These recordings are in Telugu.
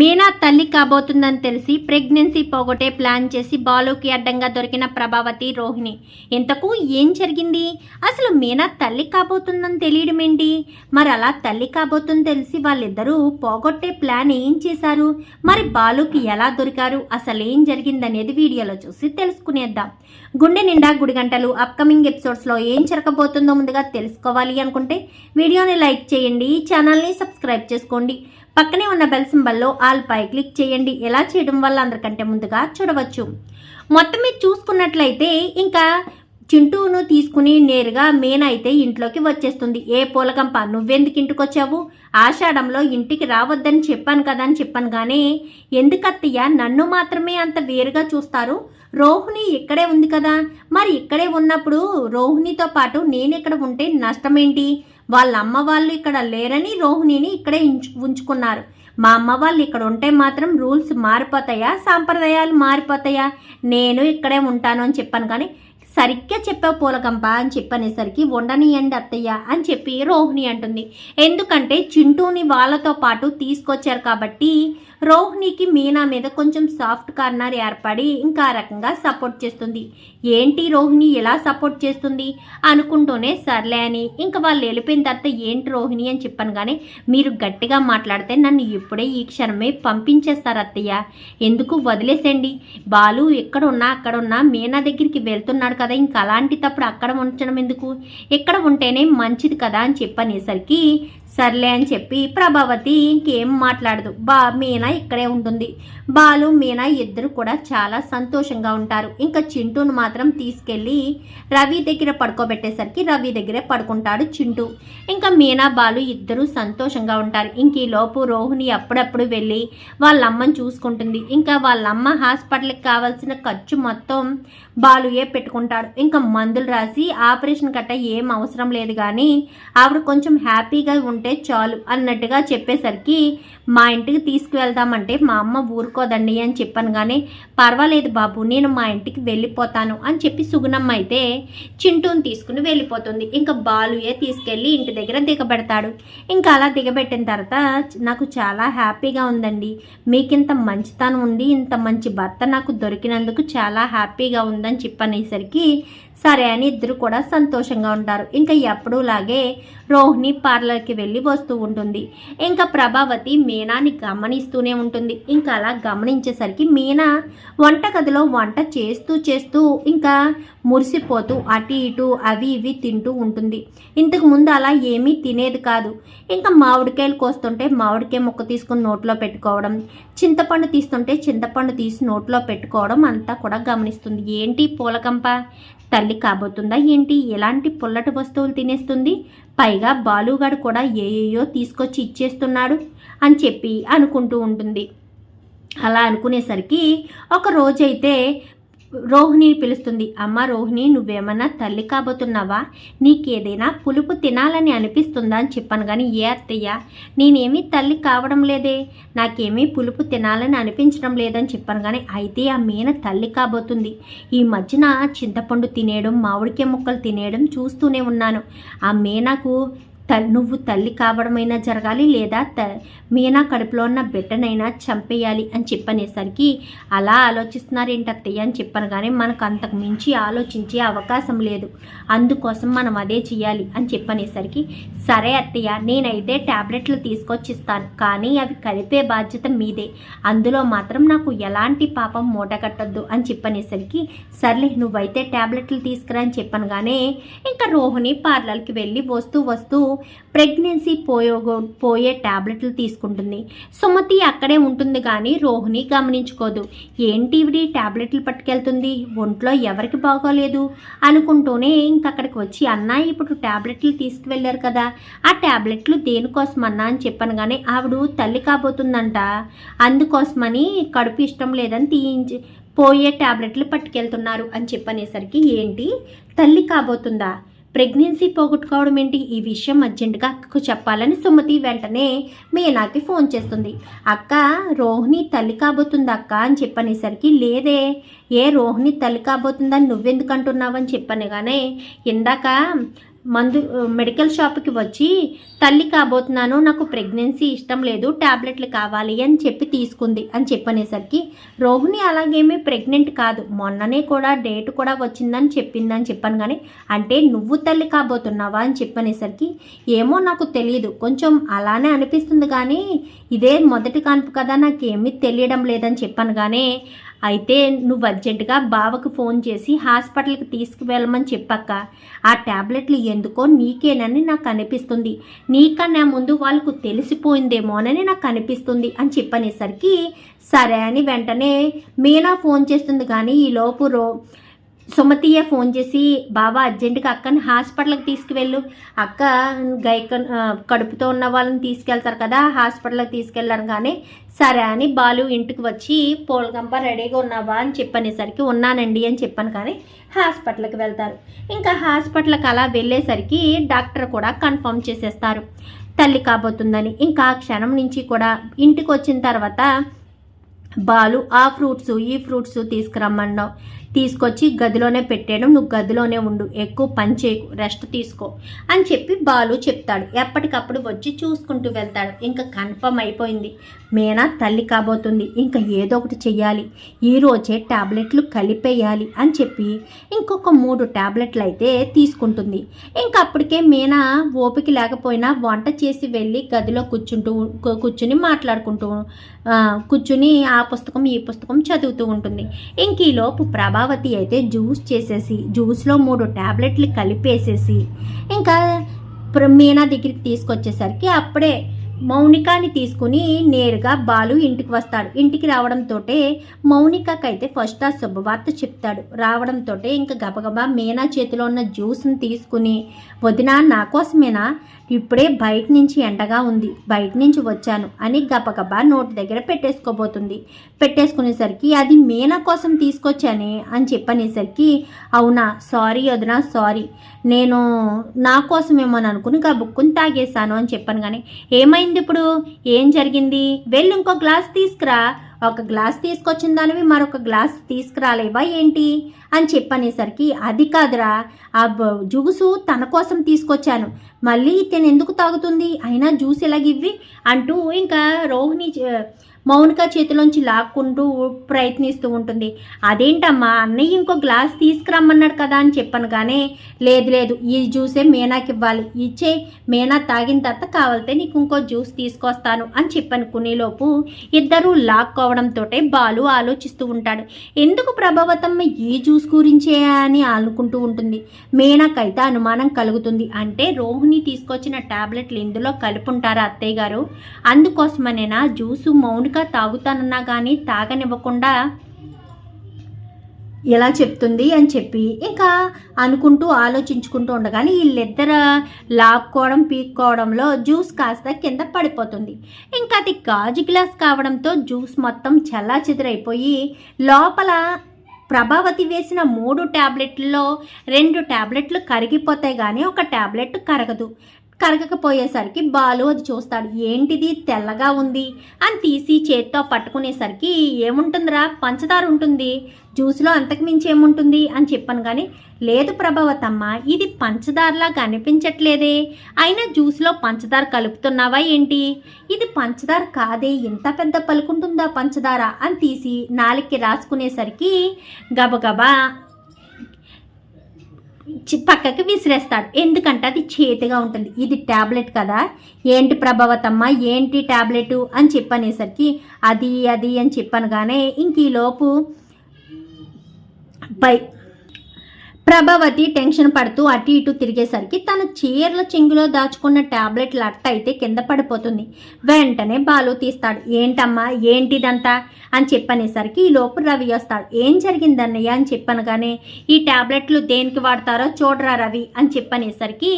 మీనా తల్లి కాబోతుందని తెలిసి ప్రెగ్నెన్సీ పోగొట్టే ప్లాన్ చేసి బాలుకి అడ్డంగా దొరికిన ప్రభావతి రోహిణి. ఇంతకు ఏం జరిగింది? అసలు మీనా తల్లి కాబోతుందని తెలియడం ఏంటి? మరి అలా తల్లి కాబోతుందని తెలిసి వాళ్ళిద్దరూ పోగొట్టే ప్లాన్ ఏం చేశారు? మరి బాలుకి ఎలా దొరికారు? అసలు ఏం జరిగిందనేది వీడియోలో చూసి తెలుసుకునేద్దాం. గుండె నిండా గుడి గంటలు అప్కమింగ్ ఎపిసోడ్స్లో ఏం జరగబోతుందో ముందుగా తెలుసుకోవాలి అనుకుంటే వీడియోని లైక్ చేయండి ఛానల్ని సబ్స్క్రైబ్ చేసుకోండి. పక్కనే ఉన్న బెల్ సింబల్లో ఆల్ పై క్లిక్ చేయండి. ఎలా చేయడం వల్ల అందరికంటే ముందుగా చూడవచ్చు. మొత్తం మీద చూసుకున్నట్లయితే ఇంకా చింటూను తీసుకుని నేరుగా మేన అయితే ఇంట్లోకి వచ్చేస్తుంది. ఏ పూలకంప నువ్వెందుకు ఇంటికి వచ్చావు ఆషాఢంలో ఇంటికి రావద్దని చెప్పాను కదా అని చెప్పాను కానీ ఎందుకత్తయ్య నన్ను మాత్రమే అంత వేరుగా చూస్తారు? రోహిణి ఇక్కడే ఉంది కదా. మరి ఇక్కడే ఉన్నప్పుడు రోహిణితో పాటు నేను ఇక్కడ ఉంటే నష్టమేంటి? వాళ్ళ అమ్మ వాళ్ళు ఇక్కడ లేరని రోహిణిని ఇక్కడే ఉంచు ఉంచుకున్నారు. మా అమ్మ వాళ్ళు ఇక్కడ ఉంటే మాత్రం రూల్స్ మారిపోతాయా? సాంప్రదాయాలు మారిపోతాయా? నేను ఇక్కడే ఉంటాను అని చెప్పాను కానీ సరిగ్గా చెప్పావు పూలకంప అని చెప్పనేసరికి ఉండనియండి అత్తయ్య అని చెప్పి రోహిణి అంటుంది. ఎందుకంటే చింటూని వాళ్ళతో పాటు తీసుకొచ్చారు కాబట్టి రోహిణికి మీనా మీద కొంచెం సాఫ్ట్ కార్నర్ ఏర్పడి ఇంకా రకంగా సపోర్ట్ చేస్తుంది. ఏంటి రోహిణి ఎలా సపోర్ట్ చేస్తుంది? అనుకుంటూనే సర్లే అని. ఇంకా వాళ్ళు వెళ్ళిపోయిన తర్వాత ఏంటి రోహిణి అని చెప్పాను కానీ మీరు గట్టిగా మాట్లాడితే నన్ను ఇప్పుడే ఈ క్షణమే పంపించేస్తారు అత్తయ్య. ఎందుకు వదిలేసేయండి? బాలు ఎక్కడున్నా అక్కడున్నా మీనా దగ్గరికి వెళ్తున్నాడు కదా ఇంకా అలాంటి తప్పుడు అక్కడ ఉంచడం ఎందుకు? ఇక్కడ ఉంటేనే మంచిది కదా అని చెప్పనేసరికి సర్లే అని చెప్పి ప్రభావతి ఇంకేం మాట్లాడదు. బా మీనా ఇక్కడే ఉంటుంది. బాలు మీనా ఇద్దరు కూడా చాలా సంతోషంగా ఉంటారు. ఇంకా చింటూను మాత్రం తీసుకెళ్ళి రవి దగ్గర పడుకోబెట్టేసరికి రవి దగ్గరే పడుకుంటాడు చింటూ. ఇంకా మీనా బాలు ఇద్దరు సంతోషంగా ఉంటారు. ఇంక ఈ లోపు రోహిణి అప్పుడప్పుడు వెళ్ళి వాళ్ళమ్మని చూసుకుంటుంది. ఇంకా వాళ్ళమ్మ హాస్పిటల్కి కావాల్సిన ఖర్చు మొత్తం బాలుయే పెట్టుకుంటాడు. ఇంకా మందులు రాసి ఆపరేషన్ కట్ట ఏం అవసరం లేదు కానీ ఆవిడ కొంచెం హ్యాపీగా ఉంటే చాలు అన్నట్టుగా చెప్పేసరికి మా ఇంటికి తీసుకువెళ్దామంటే మా అమ్మ ఊరుకోదండి అని చెప్పాను కానీ పర్వాలేదు బాబు నేను మా ఇంటికి వెళ్ళిపోతాను అని చెప్పి సుగుణమ్మ అయితే చింటూని తీసుకుని వెళ్ళిపోతుంది. ఇంకా బాలుయే తీసుకెళ్ళి ఇంటి దగ్గర దిగబెడతాడు. ఇంకా అలా దిగబెట్టిన తర్వాత నాకు చాలా హ్యాపీగా ఉందండి. మీకు ఇంత మంచితనం ఉండి ఇంత మంచి భర్త నాకు దొరికినందుకు చాలా హ్యాపీగా ఉందని చెప్పనేసరికి సరే అని ఇద్దరు కూడా సంతోషంగా ఉంటారు. ఇంకా ఎప్పుడూలాగే రోహిణి పార్లర్కి వెళ్ళి వస్తూ ఉంటుంది. ఇంకా ప్రభావతి మీనాని గమనిస్తూనే ఉంటుంది. ఇంకా అలా గమనించేసరికి మీనా వంటగదిలో వంట చేస్తూ చేస్తూ ఇంకా మురిసిపోతూ అటు ఇటు అవి ఇవి తింటూ ఉంటుంది. ఇంతకు ముందు అలా ఏమీ తినేది కాదు. ఇంకా మామిడికాయలు కోస్తుంటే మామిడికాయ ముక్క తీసుకుని నోట్లో పెట్టుకోవడం చింతపండు తీస్తుంటే చింతపండు తీసి నోట్లో పెట్టుకోవడం అంతా కూడా గమనిస్తుంది. ఏంటి పూలకంప? తల్లి కాబోతుందా ఏంటి? ఎలాంటి పుల్లటి వస్తువులు తినేస్తుంది? పైగా బాలుగాడు కూడా ఏయేయో తీసుకొచ్చి ఇచ్చేస్తున్నాడు అని చెప్పి అనుకుంటూ ఉంటుంది. అలా అనుకునేసరికి ఒక రోజైతే రోహిణి పిలుస్తుంది. అమ్మ రోహిణి నువ్వేమన్నా తల్లి కాబోతున్నావా? నీకేదైనా పులుపు తినాలని అనిపిస్తుందా అని చెప్పాను కానీ ఏ అత్తయ్య? నేనేమీ తల్లి కావడం లేదే. నాకేమీ పులుపు తినాలని అనిపించడం లేదని చెప్పాను కానీ అయితే ఆ మీన తల్లి కాబోతుంది. ఈ మధ్యన చింతపండు తినేయడం మామిడికాయ ముక్కలు తినేయడం చూస్తూనే ఉన్నాను. ఆ మీనకు నువ్వు తల్లి కావడమైనా జరగాలి లేదా త మీనా కడుపులో ఉన్న బిడ్డనైనా చంపేయాలి అని చెప్పనేసరికి అలా ఆలోచిస్తున్నారేంటి అత్తయ్య అని చెప్పాను కానీ మనకు అంతకు మించి ఆలోచించే అవకాశం లేదు. అందుకోసం మనం అదే చేయాలి అని చెప్పనేసరికి సరే అత్తయ్య నేనైతే ట్యాబ్లెట్లు తీసుకొచ్చిస్తాను కానీ అవి కలిపే బాధ్యత మీదే. అందులో మాత్రం నాకు ఎలాంటి పాపం మూటగట్టద్దు అని చెప్పనేసరికి సర్లే నువ్వైతే ట్యాబ్లెట్లు తీసుకురా అని చెప్పాను ఇంకా రోహిణి పార్లర్కి వెళ్ళి వస్తూ వస్తూ ప్రెగ్నెన్సీ పోయో పోయే ట్యాబ్లెట్లు తీసుకుంటుంది. సుమతి అక్కడే ఉంటుంది కానీ రోహిణి గమనించుకోదు. ఏంటి ఇవి ట్యాబ్లెట్లు పట్టుకెళ్తుంది? ఒంట్లో ఎవరికి బాగోలేదు? అనుకుంటూనే ఇంకక్కడికి వచ్చి అన్న ఇప్పుడు ట్యాబ్లెట్లు తీసుకువెళ్ళారు కదా. ఆ ట్యాబ్లెట్లు దేనికోసం అన్నా అని చెప్పాను కానీ ఆవిడ తల్లి కాబోతుందంట. అందుకోసమని కడుపు ఇష్టం లేదని తీయించి పోయే ట్యాబ్లెట్లు పట్టుకెళ్తున్నారు అని చెప్పనేసరికి ఏంటి? తల్లి కాబోతుందా? ప్రెగ్నెన్సీ పోగొట్టుకోవడం ఏంటి? ఈ విషయం అర్జెంటుగా అక్కకు చెప్పాలని సుమతి వెంటనే మీనాకి ఫోన్ చేస్తుంది. అక్క రోహిణి తల్లి కాబోతుంది అక్క అని చెప్పనేసరికి లేదే ఏ రోహిణి తల్లి కాబోతుందని నువ్వెందుకు అంటున్నావని చెప్పనగానే ఇందాక మందు మెడికల్ షాప్కి వచ్చి తల్లి కాబోతున్నాను నాకు ప్రెగ్నెన్సీ ఇష్టం లేదు ట్యాబ్లెట్లు కావాలి అని చెప్పి తీసుకుంది అని చెప్పనేసరికి రోహిణి అలాగేమీ ప్రెగ్నెంట్ కాదు మొన్ననే కూడా డేట్ కూడా వచ్చిందని చెప్పిందని చెప్పాను కానీ అంటే నువ్వు తల్లి కాబోతున్నావా? అని చెప్పనేసరికి ఏమో నాకు తెలియదు కొంచెం అలానే అనిపిస్తుంది కానీ ఇదే మొదటి కాన్పు కదా నాకేమీ తెలియడం లేదని చెప్పాను కానీ అయితే నువ్వు అర్జెంటుగా బావకు ఫోన్ చేసి హాస్పిటల్కి తీసుకువెళ్ళమని చెప్పాక ఆ ట్యాబ్లెట్లు ఎందుకో నీకేనని నాకు అనిపిస్తుంది. నీకన్నా ముందు వాళ్ళకు తెలిసిపోయిందేమోనని నాకు అనిపిస్తుంది అని చెప్పనేసరికి సరే అని వెంటనే మీనా ఫోన్ చేస్తుంది కానీ ఈ లోపు రో సుమతియే ఫోన్ చేసి బాబా అర్జెంటుగా అక్కని హాస్పిటల్కి తీసుకువెళ్ళు. అక్క గైక కడుపుతో ఉన్న వాళ్ళని తీసుకెళ్తారు కదా హాస్పిటల్కి తీసుకెళ్ళారు కానీ సరే అని బాలు ఇంటికి వచ్చి పోలగంప రెడీగా ఉన్నావా? అని చెప్పనేసరికి ఉన్నానండి అని చెప్పాను కానీ హాస్పిటల్కి వెళ్తారు. ఇంకా హాస్పిటల్కి అలా వెళ్ళేసరికి డాక్టర్ కూడా కన్ఫర్మ్ చేసేస్తారు. తల్లి కాబోతుందని ఇంకా ఆ క్షణం నుంచి కూడా ఇంటికి వచ్చిన తర్వాత బాలు ఆ ఫ్రూట్స్ ఈ ఫ్రూట్స్ తీసుకురమ్మన్నావు. తీసుకొచ్చి గదిలోనే పెట్టేయడం నువ్వు గదిలోనే ఉండు ఎక్కువ పని చేయకు రెస్ట్ తీసుకో అని చెప్పి బాలు చెప్తాడు. ఎప్పటికప్పుడు వచ్చి చూసుకుంటూ వెళ్తాడు. ఇంకా కన్ఫర్మ్ అయిపోయింది. మీనా తల్లి కాబోతుంది. ఇంకా ఏదో ఒకటి చెయ్యాలి. ఈరోజే టాబ్లెట్లు కలిపేయాలి అని చెప్పి ఇంకొక మూడు టాబ్లెట్లు అయితే తీసుకుంటుంది. ఇంకా అప్పటికే మీనా ఓపిక లేకపోయినా వంట చేసి వెళ్ళి గదిలో కూర్చుంటూ కూర్చుని మాట్లాడుకుంటూ కూర్చుని ఆ పుస్తకం ఈ పుస్తకం చదువుతూ ఉంటుంది. ఇంక ఈ లోపు ప్రభావతి అయితే జ్యూస్ చేసేసి జ్యూస్లో మూడు టాబ్లెట్లు కలిపేసేసి ఇంకా మీనా దగ్గరికి తీసుకొచ్చేసరికి అప్పుడే మౌనికాని తీసుకుని నేరుగా బాలు ఇంటికి వస్తాడు. ఇంటికి రావడంతో మౌనికకైతే ఫస్ట్ ఆ శుభవార్త చెప్తాడు. రావడంతో ఇంకా గబగబా మీనా చేతిలో ఉన్న జ్యూస్ని తీసుకుని వదినా నా కోసమేనా? ఇప్పుడే బయట నుంచి ఎండగా ఉంది. బయట నుంచి వచ్చాను అని గబగబా నోటి దగ్గర పెట్టేసుకోబోతుంది. పెట్టేసుకునేసరికి అది మీనా కోసం తీసుకొచ్చానే అని చెప్పనేసరికి అవునా సారీ వదినా సారీ. నేను నా కోసమేమో అనుకుని గబుక్కుని తాగేశాను అని చెప్పాను కానీ ఏమైంది ఇప్పుడు? ఏం జరిగింది? వెళ్ళి ఇంకో గ్లాస్ తీసుకురా. ఒక గ్లాస్ తీసుకొచ్చిన దానివి మరొక గ్లాస్ తీసుకురాలేవా ఏంటి? అని చెప్పనేసరికి అది కాదురా ఆ బ- జ్యూసు తన కోసం తీసుకొచ్చాను. మళ్ళీ ఇతను ఎందుకు తాగుతుంది? అయినా జ్యూస్ ఎలాగివ్వి? అంటూ ఇంకా రోహిణి మౌనిక చేతిలోంచి లాక్కుంటూ ప్రయత్నిస్తూ ఉంటుంది. అదేంటమ్మా అన్నయ్య ఇంకో గ్లాస్ తీసుకురమ్మన్నాడు కదా అని చెప్పాను కానీ లేదు లేదు ఈ జ్యూసే మీనాకి ఇవ్వాలి. ఇచ్చే మీనా తాగిన తర్వాత కావాలితే నీకు ఇంకో జ్యూస్ తీసుకొస్తాను అని చెప్పాను కొనేలోపు. ఇద్దరు లాక్కోవడంతో బాలు ఆలోచిస్తూ ఉంటాడు. ఎందుకు ప్రభావతమ్మ ఈ జ్యూస్ గురించే అని అనుకుంటూ ఉంటుంది. మీనాకైతే అనుమానం కలుగుతుంది. అంటే రోహిణి తీసుకొచ్చిన టాబ్లెట్లు ఇందులో కలుపుంటారా అత్తయ్య గారు? అందుకోసమనేనా? జ్యూసు మౌనిక తాగుతానన్నా కానీ తాగనివ్వకుండా ఎలా చెప్తుంది అని చెప్పి ఇంకా అనుకుంటూ ఆలోచించుకుంటూ ఉండగానే వీళ్ళిద్దరు లాక్కోవడం పీక్కోవడంలో జ్యూస్ కాస్త కింద పడిపోతుంది. ఇంకా అది గాజు గ్లాస్ కావడంతో జ్యూస్ మొత్తం చల్లా చెదిరైపోయి లోపల ప్రభావతి వేసిన మూడు ట్యాబ్లెట్లలో రెండు ట్యాబ్లెట్లు కరిగిపోతాయి కానీ ఒక ట్యాబ్లెట్ కరగదు. కరగకపోయేసరికి బాలు అది చూస్తాడు. ఏంటిది? తెల్లగా ఉంది అని తీసి చేత్తో పట్టుకునేసరికి ఏముంటుందిరా? పంచదార ఉంటుంది. జ్యూస్లో అంతకు మించి ఏముంటుంది? అని చెప్పాను కానీ లేదు ప్రభావతమ్మ ఇది పంచదారలా కనిపించట్లేదే. అయినా జ్యూస్లో పంచదార కలుపుతున్నావా ఏంటి? ఇది పంచదార కాదే ఇంత పెద్ద పలుకుంటుందా పంచదార? అని తీసి నాలుగుకి రాసుకునేసరికి గబగబా పక్కకి విసిరేస్తాడు. ఎందుకంటే అది చేతిగా ఉంటుంది. ఇది ట్యాబ్లెట్ కదా. ఏంటి ప్రభావతమ్మ? ఏంటి ట్యాబ్లెట్ అని చెప్పనేసరికి అది అది అని చెప్పను కానీ ఇంక ఈలోపు బై పై ప్రభావతి టెన్షన్ పడుతూ అటు ఇటు తిరిగేసరికి తన చీరల చెంగులో దాచుకున్న ట్యాబ్లెట్ అట్ట అయితే కింద పడిపోతుంది. వెంటనే బాలు తీస్తాడు. ఏంటమ్మా? ఏంటిదంతా? అని చెప్పనేసరికి ఈ లోపు రవి వస్తాడు. ఏం జరిగిందన్నయ్య? అని చెప్పనగానే కానీ ఈ ట్యాబ్లెట్లు దేనికి వాడతారో చూడరా రవి అని చెప్పనేసరికి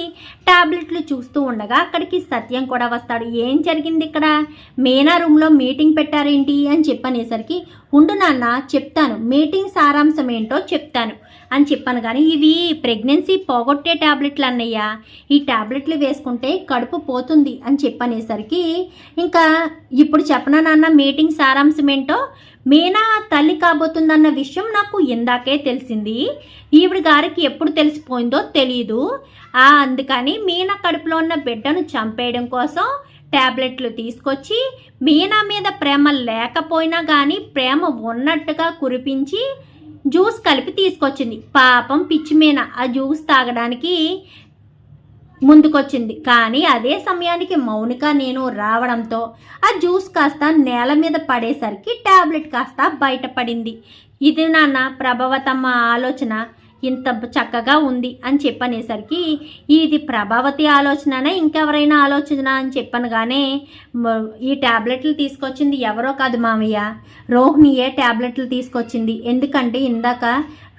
టాబ్లెట్లు చూస్తూ ఉండగా అక్కడికి సత్యం కూడా వస్తాడు. ఏం జరిగింది ఇక్కడ? మీనా రూమ్లో మీటింగ్ పెట్టారేంటి? అని చెప్పనేసరికి ఉండు నాన్న చెప్తాను. మీటింగ్ సారాంశం ఏంటో చెప్తాను. అని చెప్పాను కానీ ఇవి ప్రెగ్నెన్సీ పోగొట్టే టాబ్లెట్లు అన్నయ్య. ఈ టాబ్లెట్లు వేసుకుంటే కడుపు పోతుంది అని చెప్పనేసరికి ఇంకా ఇప్పుడు చెప్పనా నాన్న మీటింగ్ సారాంశం ఏంటో మీనా తల్లి కాబోతుందన్న విషయం నాకు ఇందాకే తెలిసింది. ఈవిడ గారికి ఎప్పుడు తెలిసిపోయిందో తెలియదు ఆ అందుకని మీనా కడుపులో ఉన్న బిడ్డను చంపేయడం కోసం ట్యాబ్లెట్లు తీసుకొచ్చి మీనా మీద ప్రేమ లేకపోయినా కానీ ప్రేమ ఉన్నట్టుగా కురిపించి జ్యూస్ కలిపి తీసుకొచ్చింది. పాపం పిచ్చిమీన ఆ జ్యూస్ తాగడానికి ముందుకొచ్చింది. కానీ అదే సమయానికి మౌనిక నేను రావడంతో ఆ జ్యూస్ కాస్త నేల మీద పడేసరికి ట్యాబ్లెట్ కాస్త బయటపడింది. ఇది నాన్న ప్రభావతమ్మ ఆలోచన. ఇంత చక్కగా ఉంది అని చెప్పనేసరికి ఇది ప్రభావతి ఆలోచననే? ఇంకెవరైనా ఆలోచన అని చెప్పనగానే ఈ ట్యాబ్లెట్లు తీసుకొచ్చింది ఎవరో కాదు మామయ్య. రోహిణియే ట్యాబ్లెట్లు తీసుకొచ్చింది. ఎందుకంటే ఇందాక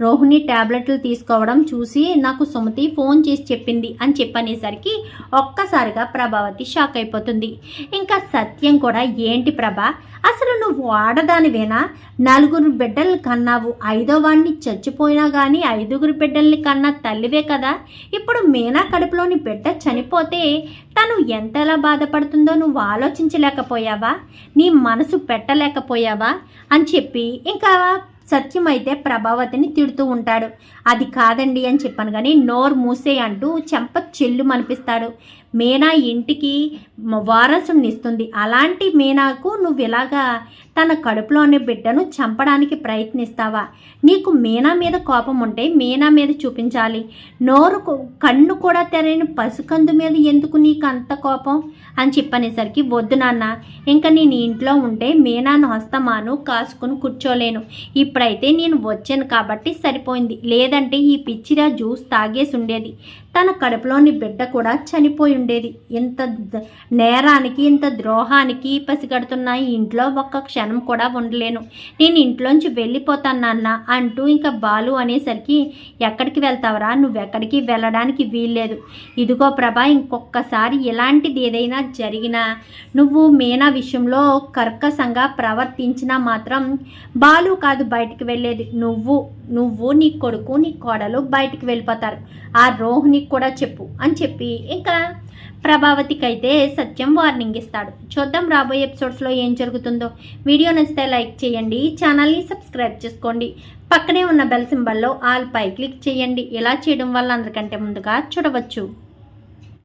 రోహిణి ట్యాబ్లెట్లు తీసుకోవడం చూసి నాకు సుమతి ఫోన్ చేసి చెప్పింది అని చెప్పనేసరికి ఒక్కసారిగా ప్రభావతి షాక్ అయిపోతుంది. ఇంకా సత్యం కూడా ఏంటి ప్రభా? అసలు నువ్వు ఆడదానివేనా? నలుగురు బిడ్డలు కన్నావు. ఐదో వాడిని చచ్చిపోయినా కానీ ఐదుగురు బిడ్డల్ని కన్నా తల్లివే కదా. ఇప్పుడు మీనా కడుపులోని బిడ్డ చనిపోతే తను ఎంతలా బాధపడుతుందో నువ్వు ఆలోచించలేకపోయావా? నీ మనసు పెట్టలేకపోయావా? అని చెప్పి ఇంకా సత్యం అయితే ప్రభావతిని తిడుతూ ఉంటాడు. అది కాదండి అని చెప్పాను కానీ నోరు మూసే అంటూ చెంప చెల్లు మనిపిస్తాడు మీనా ఇంటికి మ- వారసుని ఇస్తుంది. అలాంటి మీనాకు నువ్వు ఇలాగా తన కడుపులోని బిడ్డను చంపడానికి ప్రయత్నిస్తావా? నీకు మీనా మీద కోపం ఉంటే మీనా మీద చూపించాలి. నోరు కన్ను కూడా తెరని పసుకందు మీద ఎందుకు నీకు అంత కోపం? అని చెప్పనేసరికి వద్దు నాన్న ఇంకా నేను ఇంట్లో ఉంటే మీనాను హస్తమాను కాసుకుని కూర్చోలేను. ఇప్పుడైతే నేను వచ్చాను కాబట్టి సరిపోయింది. లేదంటే ఈ పిచ్చిరా జ్యూస్ తాగేసి ఉండేది. తన కడుపులోని బిడ్డ కూడా చనిపోయి ఉండేది. ఇంత నేరానికి ఇంత ద్రోహానికి పసిగడుతున్న ఇంట్లో ఒక్క క్షణం కూడా ఉండలేను. నేను ఇంట్లోంచి వెళ్ళిపోతాను నాన్న అంటూ ఇంకా బాలు అనేసరికి ఎక్కడికి వెళ్తావరా? నువ్వెక్కడికి వెళ్ళడానికి వీల్లేదు. ఇదిగో ప్రభా ఇంకొకసారి ఇలాంటిది ఏదైనా జరిగినా నువ్వు మీనా విషయంలో కర్కశంగా ప్రవర్తించినా మాత్రం బాలు కాదు బయటికి వెళ్ళేది. నువ్వు నువ్వు నీ కొడుకు నీ కోడలు బయటికి వెళ్ళిపోతారు. ఆ రోహిణికి కూడా చెప్పు అని చెప్పి ఇంకా ప్రభావతికి అయితే సత్యం వార్నింగ్ ఇస్తాడు. చూద్దాం రాబోయే ఎపిసోడ్స్లో ఏం జరుగుతుందో. వీడియో నచ్చితే లైక్ చేయండి ఛానల్ని సబ్స్క్రైబ్ చేసుకోండి. పక్కనే ఉన్న బెల్ సింబల్లో ఆల్ పై క్లిక్ చేయండి. ఇలా చేయడం వల్ల అందరికంటే ముందుగా చూడవచ్చు.